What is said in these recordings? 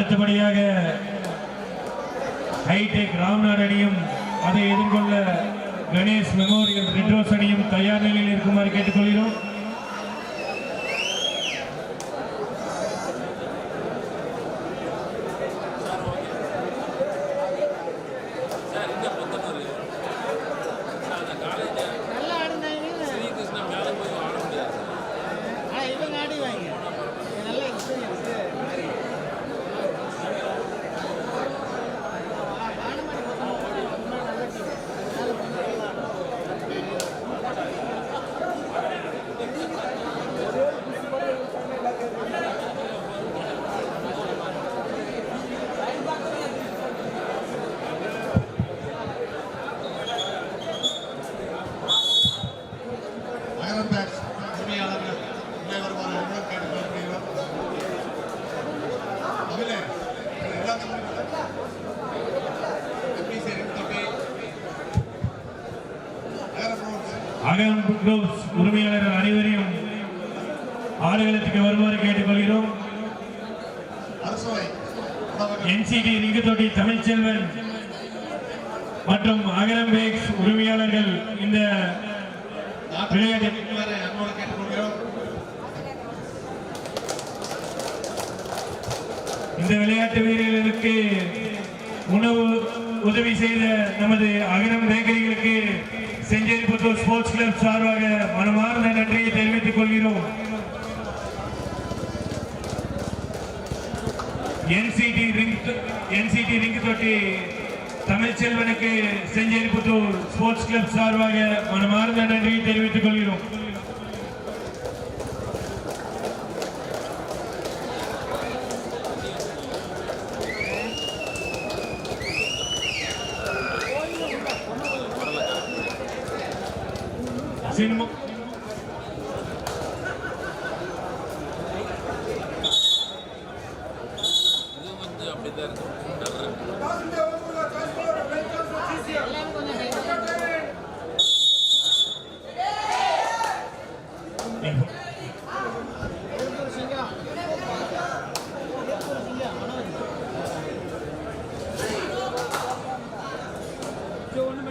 அடுத்தபடியாக ஹைடெக் ராம்நாத் அணியும் அதை எதிர்கொள்ள கணேஷ் மெமோரியல் ரெட்ரோஸ் அணியும் தயார் நிலையில் இருக்குமாறு கேட்டுக்கொள்கிறோம். ஆடுகளத்துக்கு வருமாறு கேட்டுக்கொள்கிறோம். என்சிடி ரிங்குதொட்டி தமிழ்ச்செல்வன் மற்றும் அகரம் பேக்ஸ் உரிமையாளர்கள் இந்த விளையாட்டு. இந்த விளையாட்டு வீரர்களுக்கு உணவு உதவி செய்த நமது அகரம் பேக்கரிகளுக்கு செஞ்சேரிபுத்தூர் ஸ்போர்ட்ஸ் கிளப் சார்பாக மனமார்ந்த நன்றியை தெரிவித்துக் கொள்கிறோம். என்சிடி ரிங் என்சிடி ரிங் தொட்டி தமிழ்ச்செல்வனுக்கு செஞ்சேரிபுத்தூர் ஸ்போர்ட்ஸ் கிளப் சார்பாக மனமார்ந்த நன்றியை தெரிவித்துக்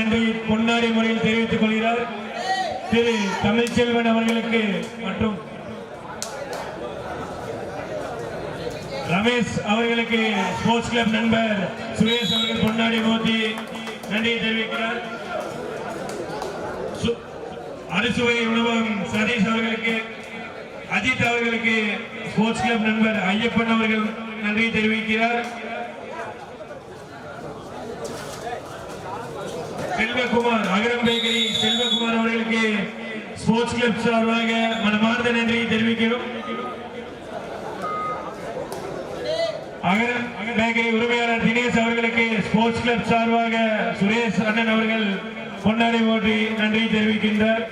நன்றி நன்றியை பொன்னாடி முறையில் தெரிவித்துக் கொள்கிறார். திரு தமிழ்ச்செல்வன் அவர்களுக்கு மற்றும் ரமேஷ் அவர்களுக்கு ஸ்போர்ட்ஸ் கிளப் நண்பர் சுரேஷ் அவர்கள் பொன்னாடி மோதி நன்றியை தெரிவிக்கிறார். அறுசுவை உணவகம் சதீஷ் அவர்களுக்கு அஜித் அவர்களுக்கு ஸ்போர்ட்ஸ் கிளப் நண்பர் ஐயப்பன் அவர்கள் நன்றி தெரிவிக்கிறார். செல்வகுமார் அகரம் பேக்கரி செல்வகுமார் அவர்களுக்கு ஸ்போர்ட்ஸ் கிளப் சார்பாக மனமார்ந்த நன்றியை தெரிவிக்கிறோம். அகரம் பேக்கரி உரிமையாளர் தினேஷ் அவர்களுக்கு ஸ்போர்ட்ஸ் கிளப் சார்பாக சுரேஷ் அண்ணன் அவர்கள் பொன்னாடை ஓட்டி நன்றி தெரிவிக்கின்றார்.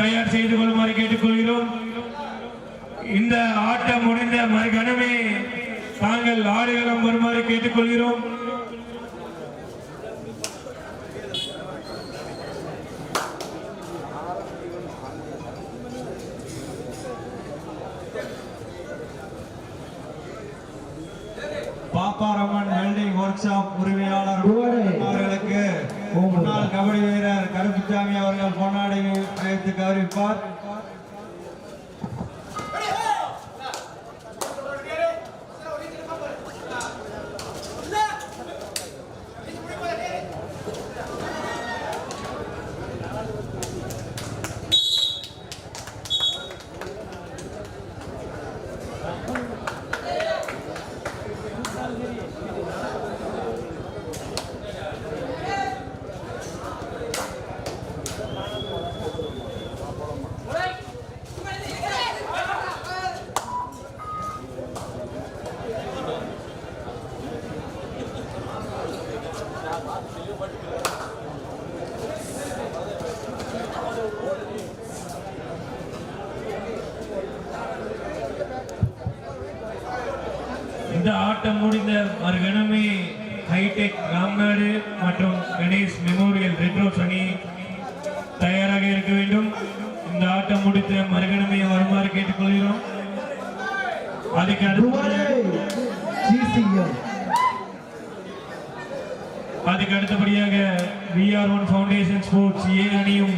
தயார் செய்து கொள்ளுமாறு கேட்டுக்கொள்கிறோம். இந்த ஆட்டம் முடிந்த மறுகணமே தாங்கள் ஆடுகளம் வருமாறு கேட்டுக்கொள்கிறோம். பாப்பாரம்மன் வெல்டிங் ஒர்க் ஷாப் உரிமையாளர் முன்னாள் கபடி வீரர் கருப்புசாமி அவர்கள் பொன்னாடை வைத்து கௌரவிப்பார் இந்த முடிந்த மறுகணமே ஹைடெக் ராம்நாடு மற்றும் கணேஷ் மெமோரியல் ரெட்ரோஸ் அணி தயாராக இருக்க வேண்டும். இந்த ஆட்டம் முடித்த மறுகணமே வருமாறு கேட்டுக்கொள்கிறோம். அதுக்கு அடுத்தபடியாக GCM. அதுக்கு அடுத்தபடியாக VR one foundation sports A அணியும்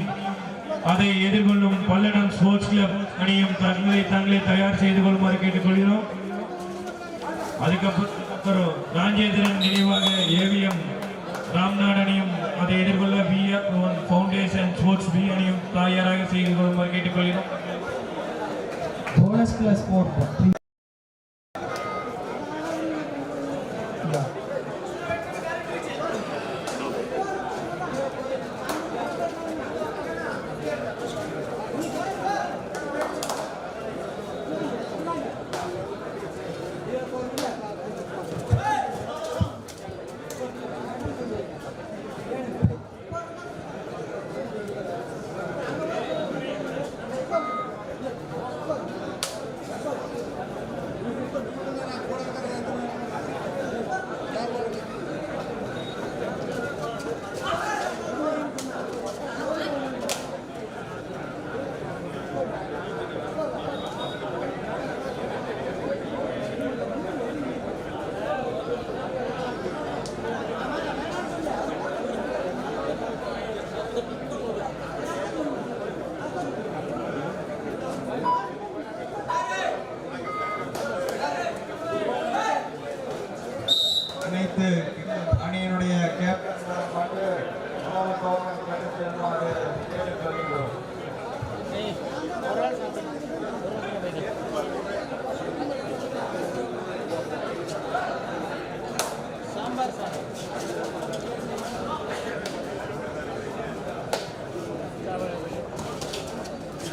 அதை எதிர்கொள்ளும் பல்லடம் ஸ்போர்ட்ஸ் கிளப் அணியும் தங்களை தங்களை தயார் செய்து கொள்ளுமாறு கேட்டுக்கொள்கிறோம். அதுக்கப்புறம் ராஜேந்திரன் நினைவாக ஏவிஎம் ராம்நாட் அணியும் அதை எதிர்கொள்ள B one foundation sports B அணியும் தயாராக செய்து கொள்ளுமாறு கேட்டுக்கொள்கிறோம் Bonus plus 4.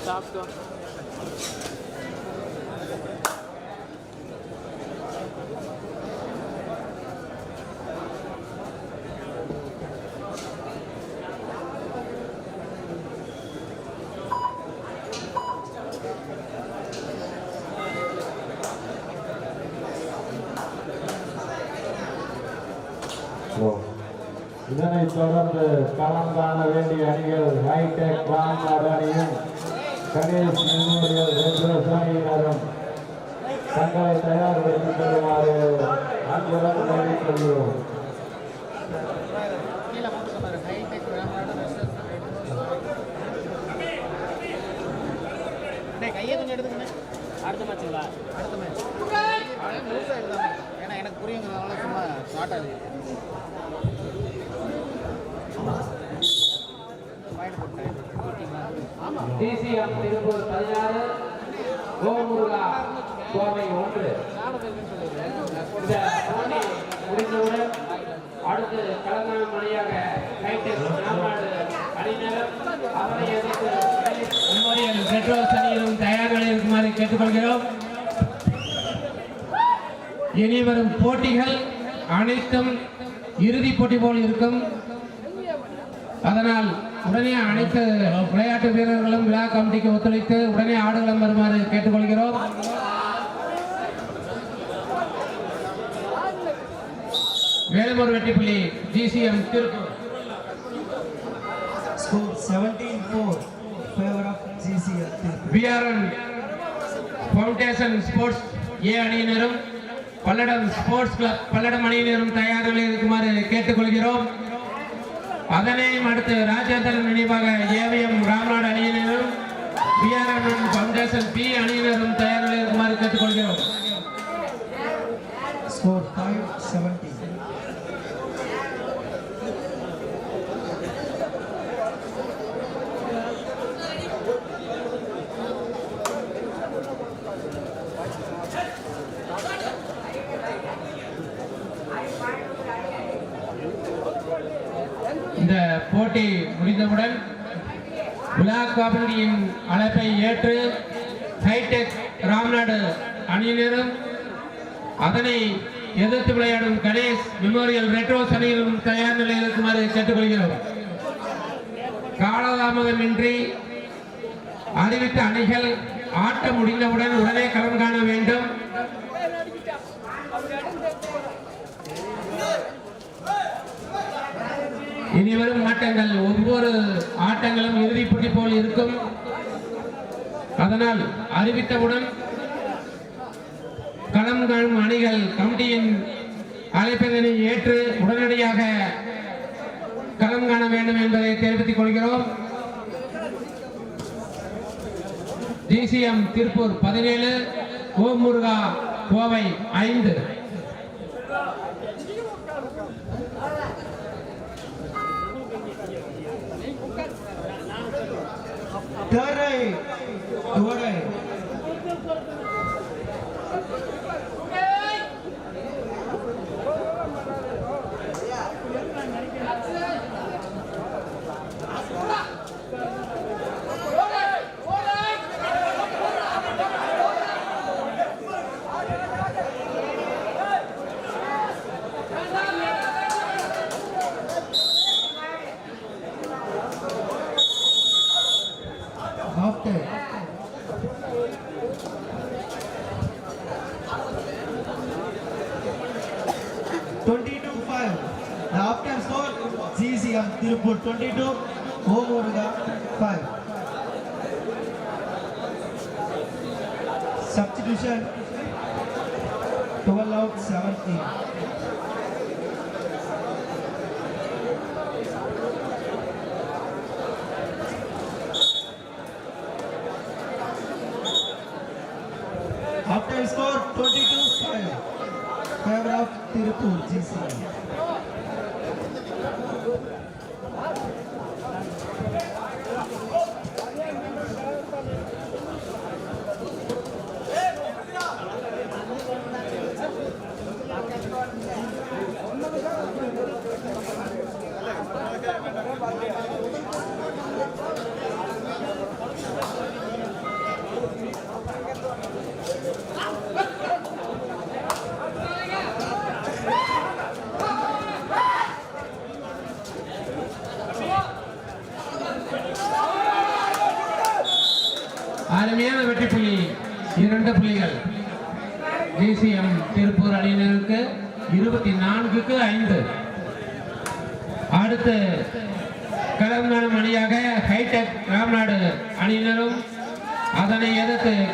Sábado. கையை கொஞ்சம் எடுத்துக்கண்ணே அடுத்த மேட்சுங்களா அடுத்த மேட்ச் முழுசாக எழுதாம ஏன்னா எனக்கு புரியுங்கிறதுனால சும்மா ஷார்ட் ஆகுது ஓகேங்களா ஆமாம் டிசிஎம் திருப்பூர் பதினாறு கோமுருகா கோவை ஒன்று நானும் இருக்குன்னு சொல்லிடுறேன் இந்த போட்டி முடிந்தவுடன் வந்து கலந்தான மணியாக இருக்குமாறு கேட்டுக்கொள்கிறோம். இனி வரும் போட்டிகள் அனைத்தும் இறுதிப் போட்டி போல் இருக்கும். அதனால் உடனே அனைத்து விளையாட்டு வீரர்களும் விழா கமிட்டிக்கு ஒத்துழைத்து உடனே ஆடுகளம் வருமாறு கேட்டுக்கொள்கிறோம். மேலும் ஒரு வெற்றி புள்ளி GCM Tirupur. Score 17-4 favor of GCL. BRN foundation sports A அணியினரும் பல்லடம் ஸ்போர்ட்ஸ் கிளப் பல்லடம் அணியினரும் தயார் நிலையில் இருக்குமாறு கேட்டுக்கொள்கிறோம். அதனையும் அடுத்து ராஜேந்திரன் நினைவாக ஏவிஎம் ராம்நாடு அணியினரும் பிஆர்என் ஃபவுண்டேஷன் பி அணியினரும் தயார் நிலையில் இருக்குமாறு கேட்டுக்கொள்கிறோம் Score 5-17. இந்த போட்டி முடிந்தவுடன் கபடியின் அழைப்பை ஏற்று ஹைடெக் ராம்நாடு அணியினரும் அதனை எதிர்த்து விளையாடும் கணேஷ் மெமோரியல் ரெட்ரோஸ் அணியிலும் தயார் நிலையில் இருக்குமாறு கேட்டுக்கொள்கிறோம். காலதாமதமின்றி அறிவித்த அணிகள் ஆட்டம் முடிந்தவுடன் உடனே களம் காண வேண்டும். இனி வரும் ஆட்டங்கள். ஒவ்வொரு ஆட்டங்களும் இறுதிப் போட்டி போல் இருக்கும். அதனால் அறிவித்தவுடன் களம் காணும் அணிகள் கமிட்டியின் அழைப்பதனை ஏற்று உடனடியாக களம் காண வேண்டும் என்பதை தெரிவித்துக் கொள்கிறோம். டிசிஎம் திருப்பூர் பதினேழு ஓம் முருகா கோவை ஐந்து. डर रहे दौड़ रहे The after score CCM Tirupur 22, home Oruga 5. Substitution 12 out 17. After score 22-5, favor of Tirupur GCI.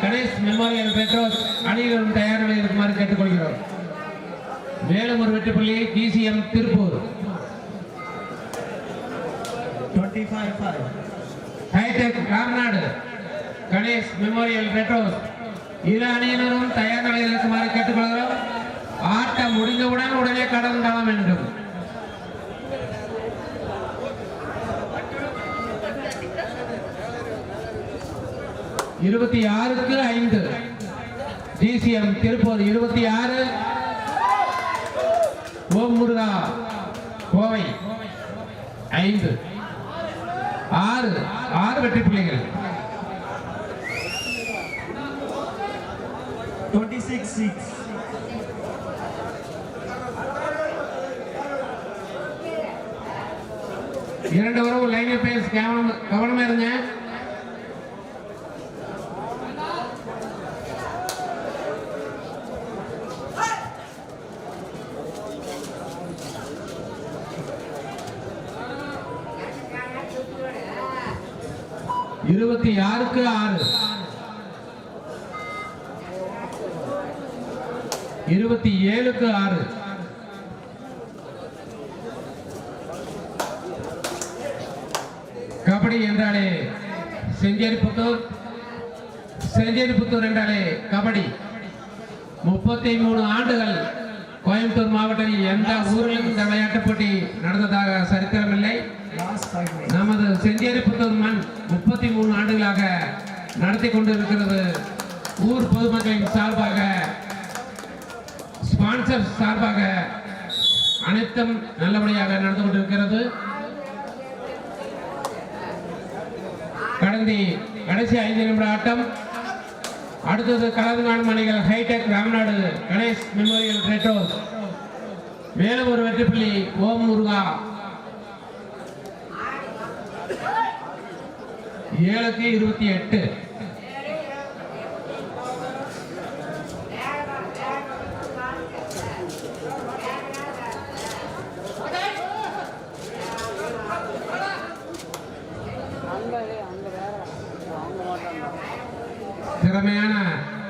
Ganesh memorial Petros அணியினரும் தயார் நிலையில் இருக்குமாறு கேட்டுக்கொள்கிறோம். மேலும் ஒரு வெற்றி புள்ளி GCM Tirupur. 25-5. Hi tech Ganesh memorial red rose இரு அணியினரும் தயார் நிலையில் இருக்குமாறு கேட்டுக்கொள்கிறோம். ஆட்டம் முடிந்தவுடன் உடனே கடன் காண வேண்டும். இருபத்தி ஆறுக்கு ஐந்து. டிசிஎம் திருப்பூர் இருபத்தி ஆறு. ஓம் முருகா கோவை ஐந்து. ஆறு. ஆறு வெற்றி புள்ளிகள். 26-6. இரண்டு உறவு லைன் பேஸ் கவனம் கவனமா இருங்க இருபத்தி ஆறுக்கு ஆறு இருபத்தி ஏழுக்கு ஆறு. கபடி என்றாலே செஞ்சேரிபுத்தூர் செஞ்சேரிபுத்தூர் என்றாலே கபடி. முப்பத்தி மூணு ஆண்டுகள் கோயம்புத்தூர் மாவட்டத்தில் எந்த ஊரிலும் இந்த விளையாட்டுப் போட்டி நடந்ததாக சரித்திரம் இல்லை நமது செஞ்சேரிபுத்தூர் மண் முப்பத்தி மூணு ஆண்டுகளாக நடத்தி கொண்டிருக்கிறது. ஊர் பொதுமக்களின் சார்பாக ஸ்பான்சர் சார்பாக அனைத்தும் நல்லபடியாக நடந்து கொண்டிருக்கிறது. கடந்த கடைசி ஐந்து நிமிட ஆட்டம். அடுத்தது கலந்து மணிகள் hi tech Ramanad Ganesh memorial red rose மேலும் ஒரு வெற்றி ஓம் முருகா. ஏழுக்கு இருபத்தி எட்டு திறமையான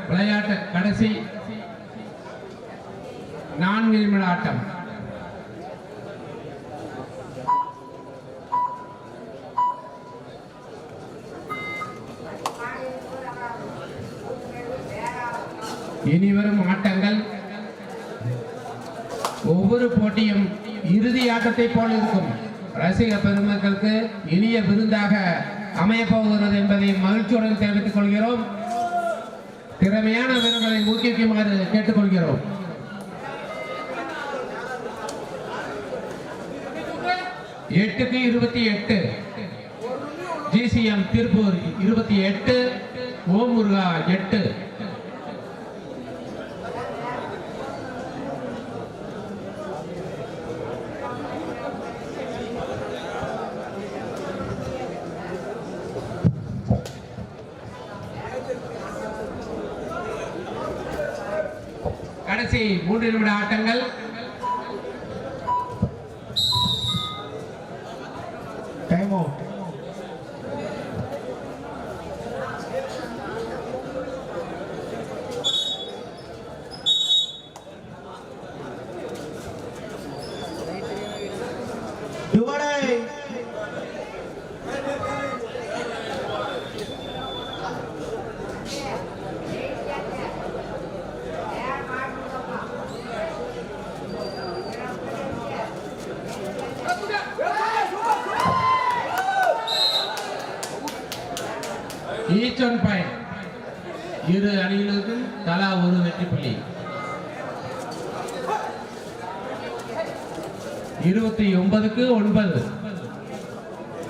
விளையாட்டு கடைசி நான்கு நிமிட ஆட்டம் இனி வரும் ஆட்டங்கள். ஒவ்வொரு போட்டியும் இறுதி ஆட்டத்தை போல் இருக்கும். ரசிக பெருமக்களுக்கு இனிய விருந்தாக அமையப்போகிறது என்பதை மகிழ்ச்சியுடன் தெரிவித்துக் கொள்கிறோம். திறமையான வீரர்களை ஊக்குவிக்குமாறு கேட்டுக்கொள்கிறோம். எட்டுக்கு இருபத்தி எட்டு. ஜிசிஎம் திருப்பூர் இருபத்தி எட்டு. ஓம் முருகா எட்டு. கடைசி மூன்று நிமிட ஆட்டங்கள். ஈச் ஒன் பாயிண்ட் இரு அணிகளுக்கும் தலா ஒரு வெற்றி புள்ளி இருபத்தி ஒன்பதுக்கு ஒன்பது.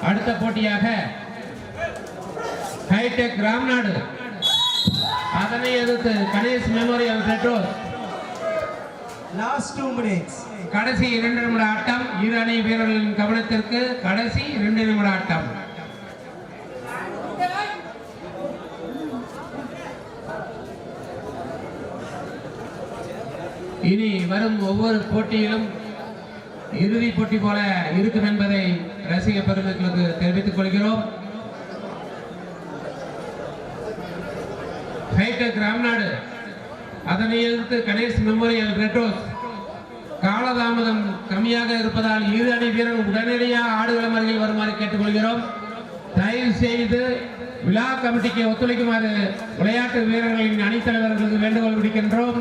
அடுத்த போட்டியாக ஹைடெக் ராம்நாடு. அதனை எதிர்த்து கணேஷ் மெமோரியல் பெட்ரோல் Last two minutes. கடைசி இரண்டு நிமிட ஆட்டம். இரு அணி வீரர்களின் கவனத்திற்கு கடைசி இரண்டு நிமிட ஆட்டம். இனி வரும் ஒவ்வொரு போட்டியிலும் இறுதி போட்டி போல இருக்கும் என்பதை ரசிக பெருமக்களுக்கு தெரிவித்துக் கொள்கிறோம். ஹைடெக் ராம்நாடு அதனை எதிர்த்து கணேஷ் மெமோரியல் ரெட்ரோஸ் காலதாமதம் கம்மியாக இருப்பதால் இரு அணி வீரர் உடனடியாக ஆடுகளம் அருகில் வருமாறு கேட்டுக்கொள்கிறோம். தயவு செய்து விழா கமிட்டிக்கு ஒத்துழைக்குமாறு விளையாட்டு வீரர்களின் அணித்தலைவர்களுக்கு வேண்டுகோள் விடுக்கின்றோம்.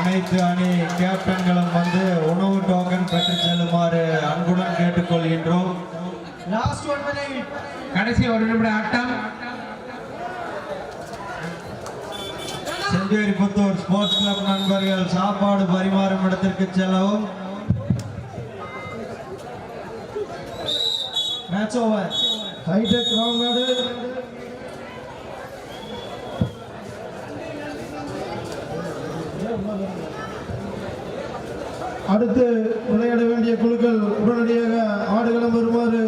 அனைத்து அணி கேப்டன்களும் வந்து உணவு டோக்கன் பெற்று செல்லுமாறு அன்புடன் கேட்டுக்கொள்கின்றோம். கடைசி ஒரு நிமிட ஆட்டம். செஞ்சேரி புத்தூர் ஸ்போர்ட்ஸ் கிளப் நண்பர்கள் சாப்பாடு பரிமாறும் இடத்திற்கு செல்லவும். மேட்ச் ஓவர் ஹைடெக் ராம்நாடு அடுத்து விளையாட வேண்டிய குழுக்கள் உடனடியாக ஆடுகளம் வருமாறு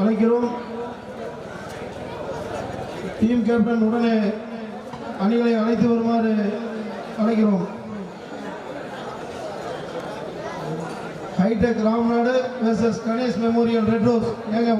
அழைக்கிறோம். டீம் கேப்டன் உடனே அணிகளை அழைத்து வருமாறு அழைக்கிறோம். Hi tech Ramnad versus Ganesh memorial red rose ஏங்க